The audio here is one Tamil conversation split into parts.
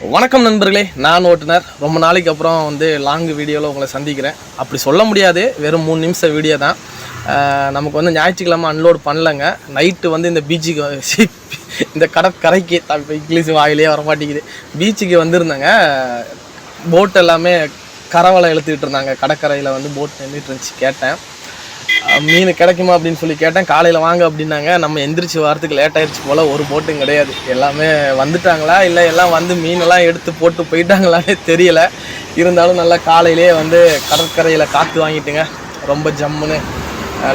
வணக்கம் நண்பர்களே நான் ஓட்டுநர். ரொம்ப நாளைக்கு அப்புறம் வந்து லாங் வீடியோவில் உங்களை சந்திக்கிறேன். அப்படி சொல்ல முடியாது வெறும் மூணு நிமிஷம் வீடியோ தான். நமக்கு வந்து ஞாயிற்றுக்கிழமை அன்லோட் பண்ணலங்க. நைட்டு வந்து இந்த பீச்சுக்கு இந்த கடற்கரைக்கு த- இங்கிலீஷ் வாயிலே வரமாட்டேங்குது பீச்சுக்கு வந்திருந்தாங்க. போட் எல்லாமே கரவலை இழுத்துக்கிட்டு இருந்தாங்க. கடற்கரையில் வந்து போட் நின்றுட்டு இருந்துச்சு கேட்டேன். மீன் கிடைக்குமா அப்படின்னு சொல்லி கேட்டேன். காலையில் வாங்க அப்படின்னாங்க. நம்ம எந்திரிச்சு வரத்துக்கு லேட் ஆயிடுச்சு போல். ஒரு போட்டும் கிடையாது. எல்லாமே வந்துட்டாங்களா? இல்லை எல்லாம் வந்து மீனெல்லாம் எடுத்து போட்டு போயிட்டாங்களான்னு தெரியல. இருந்தாலும் நல்லா காலையிலேயே வந்து கடற்கரையில் காற்று வாங்கிட்டுங்க. ரொம்ப ஜம்முன்னு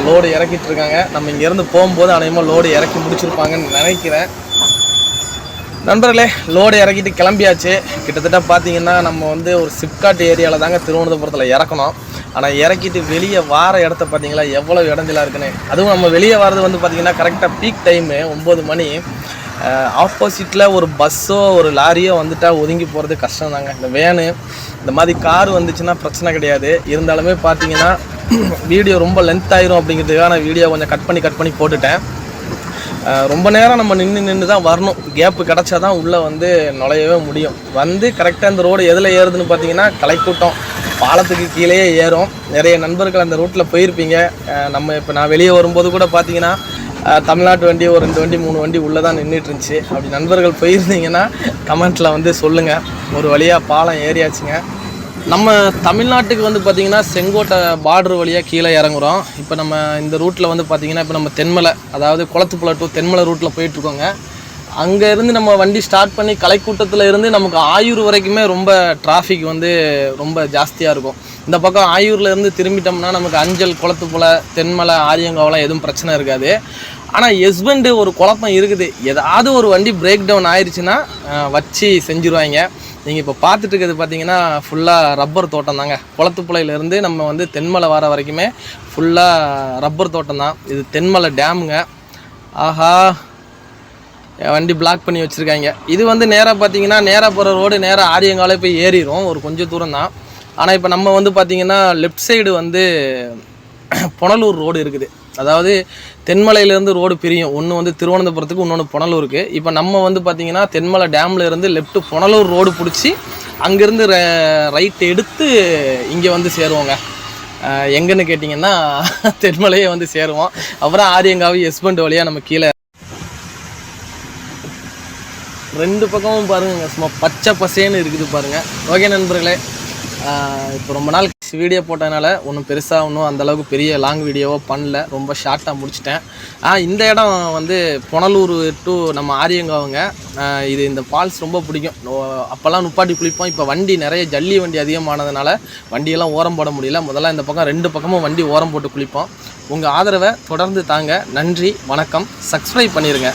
லோடு இறக்கிட்டு இருக்காங்க. நம்ம இங்கேருந்து போகும்போது அநேகமாக லோடு இறக்கி முடிச்சிருப்பாங்கன்னு நினைக்கிறேன். நண்பர்களே லோடு இறக்கிட்டு கிளம்பியாச்சு. கிட்டத்தட்ட பார்த்தீங்கன்னா நம்ம வந்து ஒரு சிப்காட் ஏரியாவில் தாங்க திருவனந்தபுரத்தில் இறக்கணும். ஆனால் இறக்கிட்டு வெளியே வார இடத்த பார்த்தீங்களா? எவ்வளோ இடஞ்சலாக இருக்குன்னு. அதுவும் நம்ம வெளியே வர்றது வந்து பார்த்தீங்கன்னா கரெக்டாக பீக் டைமு ஒம்பது மணி. ஆப்போசிட்டில் ஒரு பஸ்ஸோ ஒரு லாரியோ வந்துட்டால் ஒதுங்கி போகிறது கஷ்டம் தாங்க இந்த வேனு இந்த மாதிரி கார் வந்துச்சுன்னா பிரச்சனை கிடையாது. இருந்தாலுமே பார்த்தீங்கன்னா வீடியோ ரொம்ப லென்த் ஆயிரும் அப்படிங்கிறதுக்காக நான் வீடியோ கொஞ்சம் கட் பண்ணி கட் பண்ணி போட்டுட்டேன். ரொம்ப நேரம் நம்ம நின்று நின்று தான் வரணும். கேப்பு கிடச்சா தான் உள்ளே வந்து நுழையவே முடியும். வந்து கரெக்டாக இந்த ரோடு எதில் ஏறுதுன்னு பார்த்தீங்கன்னா கலைக்கூட்டம் பாலத்துக்கு கீழே ஏறும். நிறைய நண்பர்கள் அந்த ரூட்டில் போயிருப்பீங்க. நம்ம இப்போ நான் வெளியே வரும்போது கூட பார்த்தீங்கன்னா தமிழ்நாட்டு வண்டி ஒரு ரெண்டு வண்டி மூணு வண்டி உள்ளே தான் நின்றுட்டு இருந்துச்சு அப்படி நண்பர்கள் போயிருந்தீங்கன்னா கமெண்ட்டில் வந்து சொல்லுங்கள் ஒரு வழியாக பாலம் ஏறியாச்சுங்க. நம்ம தமிழ்நாட்டுக்கு வந்து பார்த்திங்கன்னா செங்கோட்டை பார்டர் வழியாக கீழே இறங்குறோம். இப்போ நம்ம இந்த ரூட்டில் வந்து பார்த்திங்கன்னா இப்போ நம்ம தென்மலை அதாவது குளத்துப்புல டு தென்மலை ரூட்டில் போயிட்டுருக்கோங்க. அங்கே இருந்து நம்ம வண்டி ஸ்டார்ட் பண்ணி கலைக்கூட்டத்தில் இருந்து நமக்கு ஆயூர் வரைக்குமே ரொம்ப டிராஃபிக் வந்து ரொம்ப ஜாஸ்தியாக இருக்கும். இந்த பக்கம் ஆயூரில் இருந்து திரும்பிட்டோம்னா நமக்கு அஞ்சல் குளத்துப்புல தென்மலை ஆரியங்காவெலாம் எதுவும் பிரச்சனை இருக்காது. ஆனால் ஹஸ்பண்டு ஒரு குழப்பம் இருக்குது. ஏதாவது ஒரு வண்டி பிரேக் டவுன் ஆயிடுச்சுன்னா வச்சு செஞ்சுருவாங்க. நீங்கள் இப்போ பார்த்துட்டு இருக்கிறது பார்த்தீங்கன்னா ஃபுல்லாக ரப்பர் தோட்டம் தாங்க. குளத்துப்புழையிலேருந்து நம்ம வந்து தென்மலை வர வரைக்குமே ஃபுல்லாக ரப்பர் தோட்டம் தான். இது தென்மலை டேமுங்க ஆஹா. வண்டி பிளாக் பண்ணி வச்சுருக்காங்க. இது வந்து நேராக பார்த்தீங்கன்னா நேராக போகிற ரோடு நேராக ஆரியங்காலே போய் ஏறிடும் ஒரு கொஞ்சம் தூரம் தான். ஆனால் இப்போ நம்ம வந்து பார்த்திங்கன்னா லெஃப்ட் சைடு வந்து புனலூர் ரோடு இருக்குது. அதாவது தென்மலையிலேருந்து ரோடு பிரியும். ஒன்று வந்து திருவனந்தபுரத்துக்கு இன்னொன்று புனலூருக்கு. இப்போ நம்ம வந்து பார்த்திங்கன்னா தென்மலை டேமில் இருந்து லெஃப்ட் புனலூர் ரோடு பிடிச்சி அங்கேருந்து ரைட் எடுத்து இங்கே வந்து சேருவோங்க. எங்கன்னு கேட்டிங்கன்னா தென்மலையே வந்து சேருவோம். அப்புறம் ஆரியங்காவி எஸ்பண்ட் வழியாக நம்ம கீழே ரெண்டு பக்கமும் பாருங்க சும்மா பச்சை பசேன்னு இருக்குது பாருங்கள் ஓகே நண்பர்களே இப்போ ரொம்ப நாள் வீடியோ போட்டதுனால ஒன்றும் பெருசாக ஒன்றும் அந்தளவுக்கு பெரிய லாங் வீடியோவோ பண்ணல. ரொம்ப ஷார்ட்டாக முடிச்சிட்டேன். ஆ இந்த இடம் வந்து புனலூர் டு நம்ம ஆரியங்காவுங்க. இது இந்த ஃபால்ஸ் ரொம்ப பிடிக்கும். அப்போல்லாம் நுப்பாட்டி குளிப்போம். இப்போ வண்டி நிறைய ஜல்லி வண்டி அதிகமானதுனால வண்டியெல்லாம் ஓரம் போட முடியல. முதல்ல இந்த பக்கம் ரெண்டு பக்கமும் வண்டி ஓரம் போட்டு குளிப்போம். உங்கள் ஆதரவை தொடர்ந்து தாங்க. நன்றி வணக்கம். சப்ஸ்கிரைப் பண்ணிடுங்க